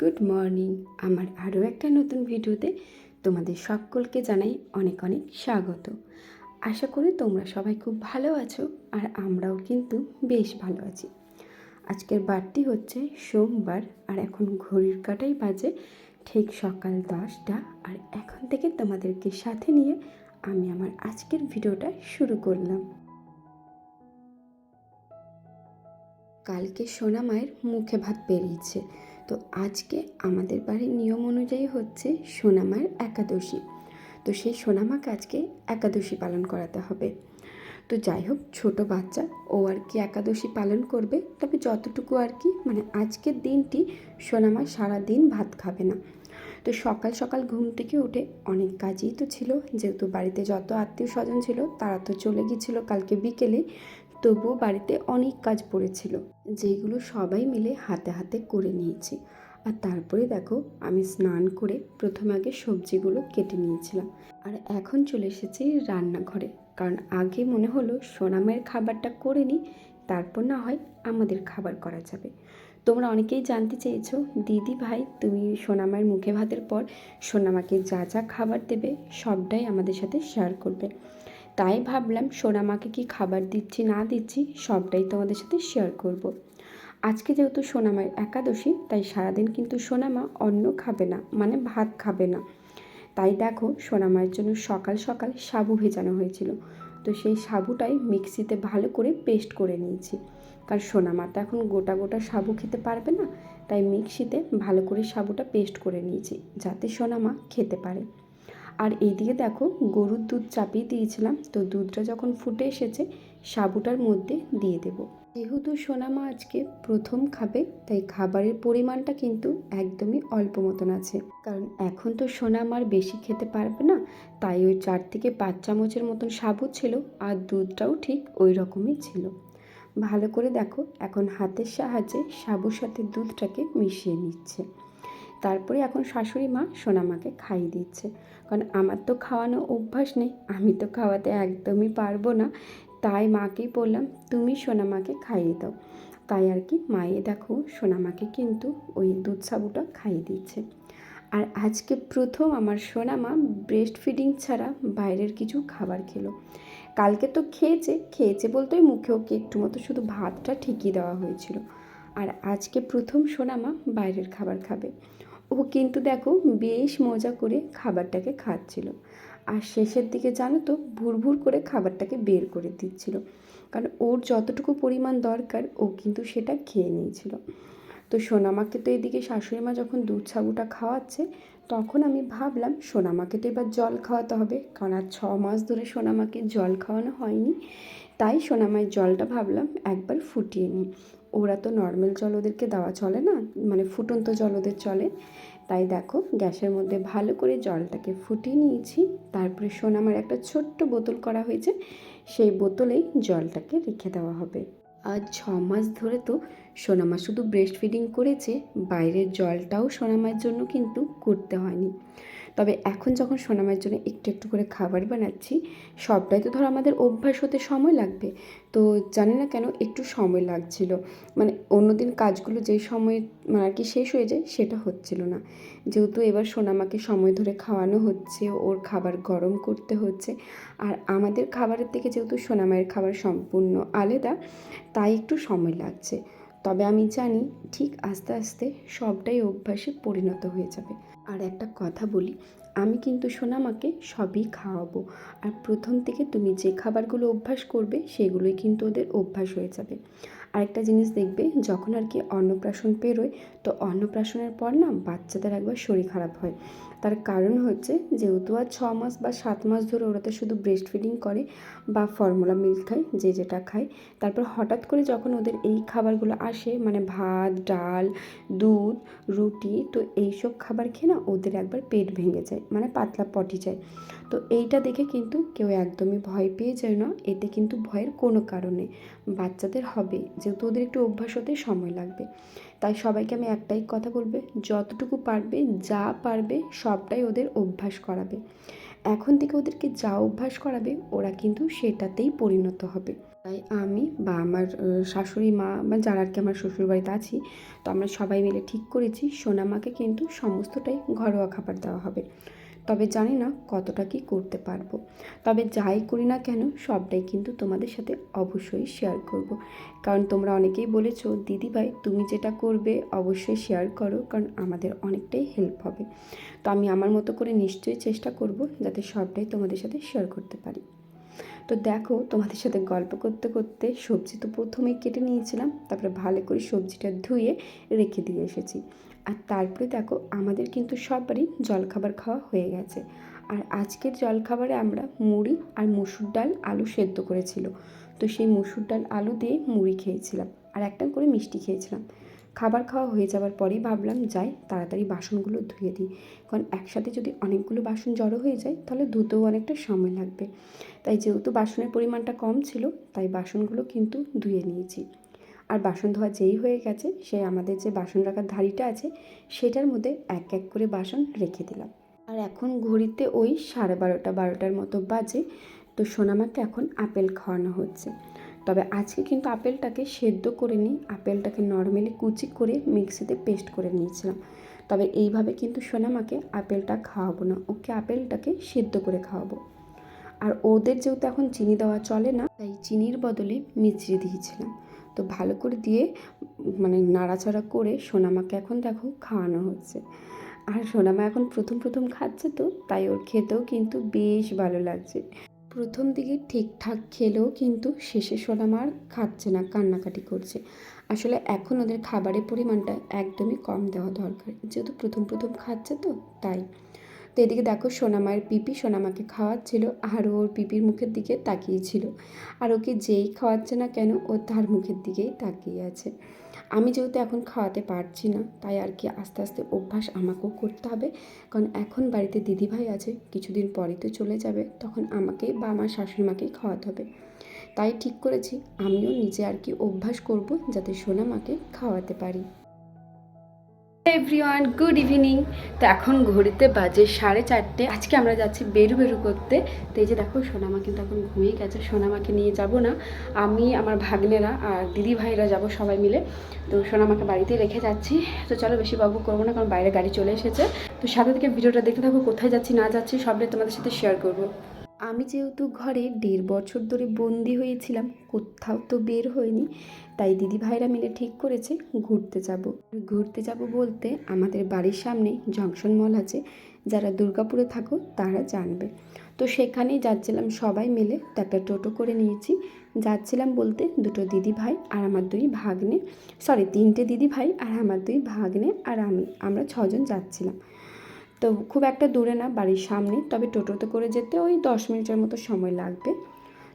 Good morning. আমার আরও একটা নতুন ভিডিওতে তোমাদের সকলকে জানাই অনেক অনেক স্বাগত। আশা করি তোমরা সবাই খুব ভালো আছো আর আমরাও কিন্তু বেশ ভালো আছি। আজকের বারটি হচ্ছে সোমবার আর এখন ঘড়ির কাটাই বাজে ঠিক সকাল দশটা আর এখন থেকে তোমাদেরকে সাথে নিয়ে আমি আমার আজকের ভিডিওটা শুরু করলাম। কালকে সোনা মায়ের মুখে ভাত বেরিয়েছে। তো আজকে আমাদের বাড়ির নিয়ম অনুযায়ী হচ্ছে সোনা মায়ের একাদশী। তো সেই সোনামাকে আজকে একাদশী পালন করাতে হবে। তো যাই হোক, ছোটো বাচ্চা, ও আর কি একাদশী পালন করবে, তবে যতটুকু আর কি মানে আজকের দিনটি সোনামা সারা দিন ভাত খাবে না। তো সকাল সকাল ঘুম থেকে উঠে অনেক কাজই তো ছিল, যেহেতু বাড়িতে যত আত্মীয় স্বজন ছিল, তারা তো চলে গিয়েছিল কালকে বিকেলে। তবুও বাড়িতে অনেক কাজ পড়েছিল যেগুলো সবাই মিলে হাতে হাতে করে নিয়েছি। আর তারপরে দেখো, আমি স্নান করে প্রথমে আগে সবজিগুলো কেটে নিয়েছিলাম। আর এখন চলে এসেছি রান্নাঘরে, কারণ আগে মনে হলো সোনামায়ের খাবারটা করে নিই, তারপর না হয় আমাদের খাবার করা যাবে। তোমরা অনেকেই জানতে চেয়েছো, দিদি ভাই, তুমি সোনামায়ের মুখে ভাতের পর সোনামাকে যা যা খাবার দেবে, সবটাই আমাদের সাথে শেয়ার করবে। তাই ভাবলাম সোনামাকে কি খাবার দিচ্ছি, না দিচ্ছি, সবটাই তোমাদের সাথে শেয়ার করব। আজকে যেহেতু সোনামায়ের একাদশী, তাই সারাদিন কিন্তু সোনামা অন্ন খাবে না মানে ভাত খাবে না। তাই দেখো, সোনামায়ের জন্য সকাল সকাল সাবু ভেজানো হয়েছিল। তো সেই সাবুটাই মিক্সিতে ভালো করে পেস্ট করে নিয়েছি। কারণ সোনামা তো এখন গোটা গোটা সাবু খেতে পারবে না, তাই মিক্সিতে ভালো করে সাবুটা পেস্ট করে নিয়েছি, যাতে সোনামা খেতে পারে। আর এইদিকে দেখো, গরুর দুধ চাপিয়ে দিয়েছিলাম। তো দুধটা যখন ফুটে এসেছে, সাবুটার মধ্যে দিয়ে দেব। যেহেতু সোনামা আজকে প্রথম খাবে, তাই খাবারের পরিমাণটা কিন্তু একদমই অল্প মতন আছে। কারণ এখন তো সোনামার বেশি খেতে পারবে না, তাই ওই চার থেকে পাঁচ চামচের মতন সাবু ছিল আর দুধটাও ঠিক ওই রকমই ছিল। ভালো করে দেখো, এখন হাতের সাহায্যে সাবুর সাথে দুধটাকে মিশিয়ে নিচ্ছে। তারপরে এখন শাশুড়ি মা সোনামাকে খাইয়ে দিচ্ছে। কারণ আমার তো খাওয়ানো অভ্যাস নেই, আমি তো খাওয়াতে একদমই পারব না। তাই মাকেই বললাম, তুমি সোনামাকে খাইয়ে দাও। তাই আর কি মায়ে দেখো সোনামাকে কিন্তু ওই দুধ সাবুটা খাইয়ে দিচ্ছে। আর আজকে প্রথম আমার সোনামা ব্রেস্ট ফিডিং ছাড়া বাইরের কিছু খাবার খেলো। কালকে তো খেয়েছে খেয়েছে বলতে ওই মুখে ওকে একটু মতো শুধু ভাতটা ঠিকই দেওয়া হয়েছিল। আর আজকে প্রথম সোনামা বাইরের খাবার খাবে। ও কিন্তু দেখো বেশ মজা করে খাবারটাকে খাচ্ছিল। আর শেষের দিকে জানো তো ভুর ভুর করে খাবারটাকে বের করে দিচ্ছিল। কারণ ওর যতটুকু পরিমাণ দরকার, ও কিন্তু সেটা খেয়ে নিয়েছিল। তো সোনামাকে তো এদিকে শাশুড়ি মা যখন দুধ সাবুটা খাওয়াচ্ছে, তখন আমি ভাবলাম সোনামাকে তো এবার জল খাওয়াতে হবে। কারণ আর ছ মাস ধরে সোনামাকে জল খাওয়ানো হয়নি। তাই সোনামায়ের জলটা ভাবলাম একবার ফুটিয়ে নিই। ওরা তো নর্মাল জল ওদেরকে দেওয়া চলে না মানে ফুটন্ত জল ওদের চলে। তাই দেখো গ্যাসের মধ্যে ভালো করে জলটাকে ফুটিয়ে নিয়েছি। তারপরে সোনামার একটা ছোট্ট বোতল করা হয়েছে, সেই বোতলেই জলটাকে রেখে দেওয়া হবে। আজ ছ মাস ধরে তো সোনামা শুধু ব্রেস্ট ফিডিং করেছে, বাইরের জলটাও সোনামার জন্য কিন্তু করতে হয়নি। তবে এখন যখন সোনামার জন্য একটু একটু করে খাবার বানাচ্ছি, সবটাই তো ধর আমাদের অভ্যাস হতে সময় লাগবে। তো জানি না কেন একটু সময় লাগছিল। মানে অন্যদিন কাজগুলো যেই সময় মানে আর কি শেষ হয়ে যায় সেটা হচ্ছিল না। যেহেতু এবার সোনামাকে সময় ধরে খাওয়ানো হচ্ছে, ওর খাবার গরম করতে হচ্ছে। আর আমাদের খাবারের থেকে যেহেতু সোনামায়ের খাবার সম্পূর্ণ আলাদা, তাই একটু সময় লাগছে। তবে আমি জানি ঠিক আস্তে আস্তে সবটাই অভ্যাসে পরিণত হয়ে যাবে। আর একটা কথা বলি, আমি কিন্তু সোনামাকে সবই খাওয়াবো। আর প্রথম থেকে তুমি যে খাবারগুলো অভ্যাস করবে, সেগুলোই কিন্তু ওদের অভ্যাস হয়ে যাবে। আরেকটা জিনিস দেখবে, যখন আর কি অন্নপ্রাশন পেরোয় তো অন্নপ্রাশনের পর না বাচ্চাদের একবার শরীর খারাপ হয়। তার কারণ হচ্ছে যেহেতু আর ছ মাস বা সাত মাস ধরে ওরা তো শুধু ব্রেস্ট ফিডিং করে বা ফর্মুলা মিল্ক খায়, যে যেটা খায়, তারপর হঠাৎ করে যখন ওদের এই খাবারগুলো আসে মানে ভাত, ডাল, দুধ, রুটি, তো এইসব খাবার খেয়ে না ওদের একবার পেট ভেঙে যায় মানে পাতলা পটি যায়। তো এইটা দেখে কিন্তু কেউ একদমই ভয় পেয়ে যায় না, এতে কিন্তু ভয়ের কোনো কারণে বাচ্চাদের হবে, যেহেতু ওদের একটু অভ্যাস হতে সময় লাগবে। তাই সবাইকে আমি একটাই কথা বলবে, যতটুকু পারবে, যা পারবে, সবটাই ওদের অভ্যাস করাবে। এখন থেকে ওদেরকে যা অভ্যাস করাবে, ওরা কিন্তু সেটাতেই পরিণত হবে। তাই আমি বা আমার শাশুড়ি মা বা যারা আর কি আমার শ্বশুরবাড়িতে আছি, তো আমরা সবাই মিলে ঠিক করেছি, সোনামাকে কিন্তু সমস্তটাই ঘরোয়া খাবার দেওয়া হবে। তবে জানি না কতটা কি করতে পারব। তবে যাই করি না কেন, সবটাই কিন্তু তোমাদের সাথে অবশ্যই শেয়ার করব। কারণ তোমরা অনেকেই বলেছ, দিদি ভাই, তুমি যেটা করবে অবশ্যই শেয়ার করো, কারণ আমাদের অনেকটাই হেল্প হবে। তো আমি আমার মতো করে নিশ্চয়ই চেষ্টা করব যাতে সবটাই তোমাদের সাথে শেয়ার করতে পারি। তো দেখো, তোমাদের সাথে গল্প করতে করতে সবজি তো প্রথমেই কেটে নিয়েছিলাম, তারপরে ভালো করে সবজিটা ধুয়ে রেখে দিয়ে এসেছি। আর তারপরে দেখো আমাদের কিন্তু সবারই জলখাবার খাওয়া হয়ে গেছে। আর আজকের জলখাবারে আমরা মুড়ি আর মুসুর ডাল আলু সেদ্ধ করেছিল। তো সেই মুসুর ডাল আলু দিয়ে মুড়ি খেয়েছিলাম আর একটা করে মিষ্টি খেয়েছিলাম। খাবার খাওয়া হয়ে যাওয়ার পরেই ভাবলাম, যাই তাড়াতাড়ি বাসনগুলো ধুয়ে দিই। কারণ একসাথে যদি অনেকগুলো বাসন জড়ো হয়ে যায়, তাহলে ধুতেও অনেকটা সময় লাগবে। তাই যেহেতু বাসনের পরিমাণটা কম ছিল, তাই বাসনগুলো কিন্তু ধুয়ে নিয়েছি। আর বাসন ধোয়া যেই হয়ে গেছে, সে আমাদের যে বাসন রাখার ধাড়িটা আছে, সেটার মধ্যে এক এক করে বাসন রেখে দিলাম। আর এখন ঘড়িতে ওই সাড়ে বারোটা, বারোটার মতো বাজে, তো সোনামাকে এখন আপেল খাওয়ানো হচ্ছে। তবে আজকে কিন্তু আপেলটাকে সেদ্ধ করে নিই আপেলটাকে নর্মালি কুচি করে মিক্সিতে পেস্ট করে নিয়েছিলাম। তবে এইভাবে কিন্তু সোনামাকে আপেলটা খাওয়াবো না, ওকে আপেলটাকে সেদ্ধ করে খাওয়াবো। আর ওদের যেহেতু এখন চিনি দেওয়া চলে না, তাই চিনির বদলে মিচড়ি দিয়েছিলাম। তো ভালো করে দিয়ে মানে নাড়াচাড়া করে সোনামাকে এখন দেখো খাওয়ানো হচ্ছে। আর সোনামা এখন প্রথম প্রথম খাচ্ছে তো, তাই ওর খেতেও কিন্তু বেশ ভালো লাগছে। প্রথম দিকে ঠিকঠাক খেলেও কিন্তু শেষে সোনামা আর খাচ্ছে না, কান্নাকাটি করছে। আসলে এখন ওদের খাবারের পরিমাণটা একদমই কম দেওয়া দরকার। যেহেতু প্রথম প্রথম খাচ্ছে তো, তাই। তো এদিকে দেখো সোনামায়ের পিপি সোনামাকে খাওয়াচ্ছিল আর ওর পিপির মুখের দিকে তাকিয়েছিল। আর ওকে যেই খাওয়াচ্ছে না কেন, ও তার মুখের দিকেই তাকিয়ে আছে। আমি যেহেতু এখন খাওয়াতে পারছি না, তাই আর কি আস্তে আস্তে অভ্যাস আমাকেও করতে হবে। কারণ এখন বাড়িতে দিদিভাই আছে, কিছুদিন পরেই তো চলে যাবে, তখন আমাকেই বা আমার শাশুড়ি মাকেই খাওয়াতে হবে। তাই ঠিক করেছি, আমিও নিজে আর কি অভ্যাস করব যাতে সোনামাকে খাওয়াতে পারি। এভরিওয়ান গুড ইভিনিং তো এখন ঘড়িতে বাজে সাড়ে চারটে। আজকে আমরা যাচ্ছি বেরু বেরু করতে। তো এই যে দেখো, সোনামা কিন্তু এখন ঘুমিয়ে গেছে। সোনামাকে নিয়ে যাব না। আমি, আমার ভাগ্নেরা আর দিদি ভাইরা যাব সবাই মিলে। তো সোনামাকে বাড়িতে রেখে যাচ্ছি। তো চলো বেশি বাবু করব না, কারণ বাইরে গাড়ি চলে এসেছে। তো সাথে থেকে ভিডিওটা দেখতে থাকো, কোথায় যাচ্ছি, না যাচ্ছি সবটাই তোমাদের সাথে শেয়ার করব। আমি যেহেতু ঘরে দেড় বছর ধরে বন্দি হয়েছিলাম, কোথাও তো বের হয়নি, তাই দিদি ভাইরা মিলে ঠিক করেছে ঘুরতে যাব। ঘুরতে যাব বলতে আমাদের বাড়ির সামনে জংশন মল আছে, যারা দুর্গাপুরে থাকো তারা জানবে। তো সেখানেই যাচ্ছিলাম সবাই মিলে তো একটা টোটো করে নিয়েছি। যাচ্ছিলাম বলতে দুটো দিদি ভাই আর আমার দুই ভাগ্নে। সরি, তিনটে দিদি ভাই আর আমার দুই ভাগ্নে আর আমি, আমরা ছজন যাচ্ছিলাম। তো খুব একটা দূরে না, বাড়ির সামনে তবে টোটোতে করে যেতে ওই দশ মিনিটের মতো সময় লাগবে।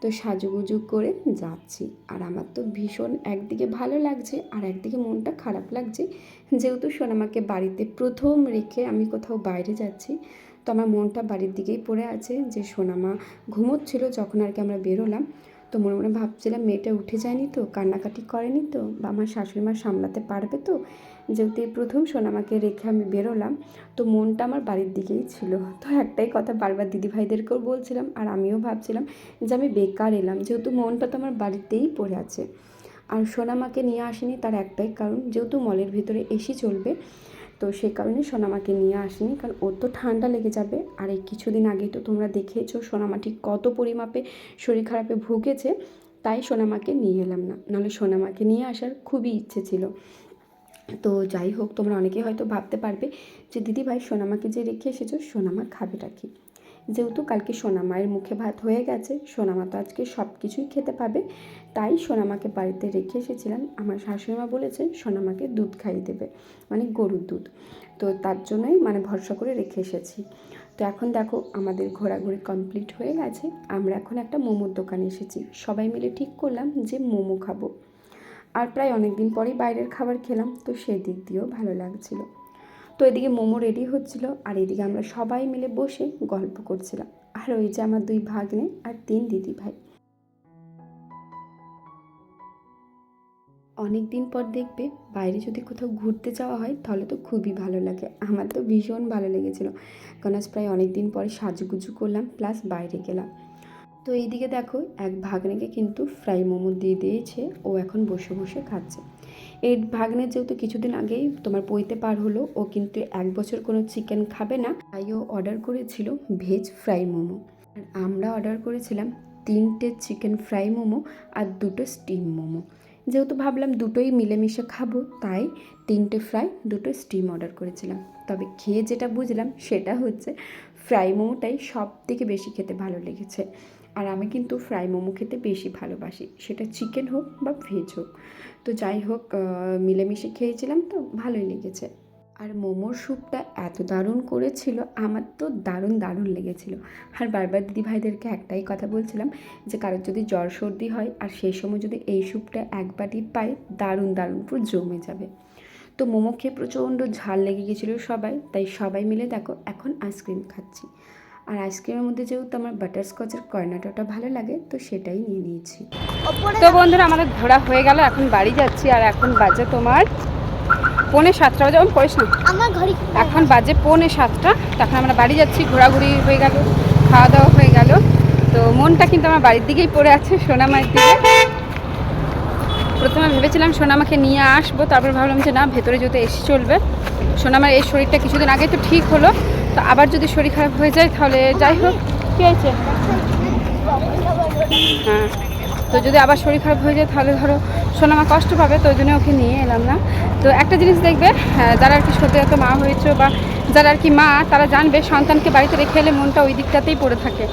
তো সাজুগুজু করে যাচ্ছি। আর আমার তো ভীষণ একদিকে ভালো লাগছে আর একদিকে মনটা খারাপ লাগছে। যেহেতু সোনামাকে বাড়িতে প্রথম রেখে আমি কোথাও বাইরে যাচ্ছি, তো আমার মনটা বাড়ির দিকেই পড়ে আছে যে সোনামা ঘুমোচ্ছিল যখন আর কি আমরা বেরোলাম। তো মনে মনে ভাবছিলাম মেয়েটা উঠে যায়নি তো, কান্নাকাটি করেনি তো, বা আমার শাশুড়ি মা সামলাতে পারবে তো। যেহেতু এই প্রথম সোনামাকে রেখে আমি বেরোলাম, তো মনটা আমার বাড়ির দিকেই ছিল। তো একটাই কথা বারবার দিদিভাইদেরকেও বলছিলাম, আর আমিও ভাবছিলাম যে আমি বেকার এলাম, যেহেতু মনটা তো আমার বাড়িতেই পড়ে আছে। আর সোনামাকে নিয়ে আসেনি তার একটাই কারণ, যেহেতু মলের ভিতরে এসি চলবে তো সেই কারণে সোনামাকে নিয়ে আসিনি, কারণ ওর তো ঠান্ডা লেগে যাবে। আর এই কিছুদিন আগেই তো তোমরা দেখেছ সোনামা ঠিক কত পরিমাপে শরীর খারাপে ভুগেছে, তাই সোনামাকে নিয়ে এলাম না। নাহলে সোনামাকে নিয়ে আসার খুবই ইচ্ছে ছিল। তো যাই হোক, তোমরা অনেকেই হয়তো ভাবতে পারবে যে দিদি ভাই সোনামাকে যে রেখে এসেছ, সোনামা খাবেটা কি? যেহেতু কালকে সোনামায়ের মুখে ভাত হয়ে গেছে সোনামা তো আজকে সব কিছুই খেতে পাবে। তাই সোনামাকে বাড়িতে রেখে এসেছিলাম। আমার শাশুড়িমা বলেছেন সোনামাকে দুধ খাইয়ে দেবে মানে গরুর দুধ। তো তার জন্যই মানে ভরসা করে রেখে এসেছি। তো এখন দেখো আমাদের ঘোরাঘুরি কমপ্লিট হয়ে গেছে। আমরা এখন একটা মোমোর দোকানে এসেছি। সবাই মিলে ঠিক করলাম যে মোমো খাব। আর প্রায় অনেক দিন পরেই বাইরের খাবার খেলাম, তো সেই দিক দিয়েও ভালো লাগছিল। এদিকে মোমো রেডি হচ্ছিল, আর এদিকে আমরা সবাই মিলে বসে গল্প করছিলাম। আর ওই যে আমার দুই ভাগ্নে আর তিন দিদি ভাই। অনেক দিন পর দেখবে বাইরে যদি কোথাও ঘুরতে যাওয়া হয়, তাহলে তো খুবই ভালো লাগে। আমার তো ভীষণ ভালো লেগেছিলো। কারণ আজ প্রায় অনেক দিন পরে সাজুগুজু করলাম প্লাস বাইরে গেলাম। তো এইদিকে দেখো, এক ভাগ্নেকে কিন্তু ফ্রাই মোমো দিয়ে দিয়েছে, ও এখন বসে বসে খাচ্ছে। এই ভাগ্নের যেহেতু কিছুদিন আগেই তোমার পইতে পার হলো, ও কিন্তু এক বছর কোনো চিকেন খাবে না। তাই ও অর্ডার করেছিল ভেজ ফ্রাই মোমো। আর আমরা অর্ডার করেছিলাম তিনটে চিকেন ফ্রাই মোমো আর দুটো স্টিম মোমো। যেহেতু ভাবলাম দুটোই মিলেমিশে খাব, তাই তিনটে ফ্রাই দুটো স্টিম অর্ডার করেছিলাম। তবে খেয়ে যেটা বুঝলাম সেটা হচ্ছে ফ্রাই মোমোটাই সব থেকে বেশি খেতে ভালো লেগেছে। আর আমি কিন্তু ফ্রাই মোমো খেতে বেশি ভালোবাসি। সেটা চিকেন হোক বা ভেজ হোক। তো যাই হোক মিলেমিশে খেয়েছিলাম তো ভালোই লেগেছে। আর মোমোর স্যুপটা এত দারুণ করেছিল, আমার তো দারুণ দারুণ লেগেছিল। আর বারবার দিদি ভাইদেরকে একটাই কথা বলছিলাম যে, কারোর যদি জ্বর সর্দি হয় আর সেই সময় যদি এই স্যুপটা এক বাটি পায়, দারুণ দারুণ পুরো জমে যাবে। তো মোমো খেয়ে প্রচণ্ড ঝাল লেগে গেছিল সবাই তাই সবাই মিলে দেখো এখন আইসক্রিম খাচ্ছি। আর আইসক্রিমের মধ্যে যেহেতু আমার বাটারস্কচের কর্নাটোটা ভালো লাগে তো সেটাই নিয়ে নিয়েছি। তো বন্ধুরা আমাদের ঘোরা হয়ে গেল এখন বাড়ি যাচ্ছি আর এখন বাজে তোমার পৌনে সাতটা বাজে। আমি পড়িস না? এখন বাজে পৌনে সাতটা তখন আমরা বাড়ি যাচ্ছি ঘোরাঘুরি হয়ে গেল খাওয়া দাওয়া হয়ে গেল। তো মনটা কিন্তু আমার বাড়ির দিকেই পড়ে আছে সোনামার দিকে। প্রথমে ভেবেছিলাম সোনামাকে নিয়ে আসব তারপর ভাবলাম যে না ভেতরে যেতে এসে চলবে। সোনামার এই শরীরটা কিছুদিন আগে তো ঠিক হলো তো আবার যদি শরীর খারাপ হয়ে যায় তাহলে যাই হোক। কী হয়েছে? হ্যাঁ তো যদি আবার শরীর খারাপ হয়ে যায় তাহলে ধরো সোনামা কষ্ট পাবে তো ওই জন্য ওকে নিয়ে এলাম না। তো একটা জিনিস দেখবে হ্যাঁ, যারা আর কি সদ্যজাত মা হয়েছে বা যারা আর কি মা তারা জানবে সন্তানকে বাড়িতে রেখে এলে মনটা ওই দিকটাতেই পড়ে থাকে।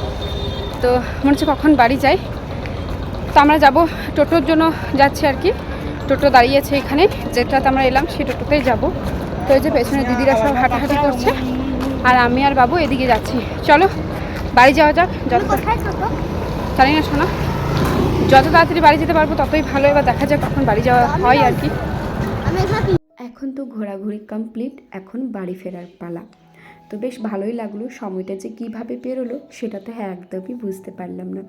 তো মনে হচ্ছে কখন বাড়ি যাই। তো আমরা যাব টোটোর জন্য যাচ্ছি আর কি। টোটো দাঁড়িয়েছে এখানে যেটাতে আমরা এলাম সেই টোটোতেই যাব। তো এই যে পেছনে দিদিরা সব হাঁটাহাঁটি করছে আর আমি আর বাবু এদিকে যাচ্ছি। চলো বাড়ি যাওয়া যাক যত জানি না শোনা। যত তাড়াতাড়ি বাড়ি যেতে পারব ততই ভালো। এবার দেখা যাক কখন বাড়ি যাওয়া হয় আর কি। এখন তো ঘোরাঘুরি কমপ্লিট এখন বাড়ি ফেরার পালা। তো বেশ ভালোই লাগল সময়টা যে কীভাবে পেরোলো সেটা তো হ্যাঁ একদমই বুঝতে পারলাম না।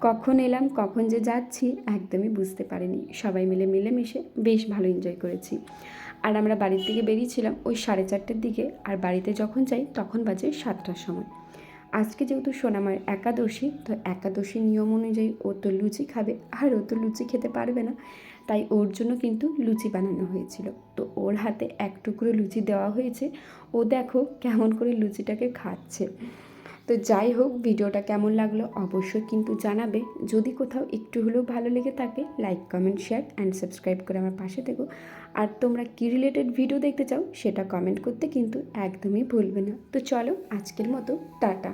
কখন এলাম, কখন যে যাচ্ছি একদমই বুঝতে পারিনি। সবাই মিলে মিলেমিশে বেশ ভালো এনজয় করেছি। আর আমরা বাড়ির থেকে বেরিয়েছিলাম ওই সাড়ে চারটের দিকে আর বাড়িতে যখন যাই তখন বাজে সাতটার সময়। আজকে যেহেতু সোনামার একাদশী, তো একাদশী নিয়ম অনুযায়ী ও তো লুচি খাবে। আর ও তো লুচি খেতে পারবে না। তাই ওর জন্য কিন্তু লুচি বানানো হয়েছিল। তো ওর হাতে এক টুকরো লুচি দেওয়া হয়েছে। ও দেখো কেমন করে লুচিটাকে খাচ্ছে। তো যাই হোক, ভিডিওটা কেমন লাগল অবশ্যই কিন্তু জানাবে। যদি কোথাও একটু হলেও ভালো লেগে থাকে like comment share and subscribe করে আমার পাশে থেকো। আর তোমরা কী রিলেটেড ভিডিও দেখতে চাও, সেটা কমেন্ট করতে কিন্তু একদমই ভুলবে না। তো চলো আজকের মতো, টাটা।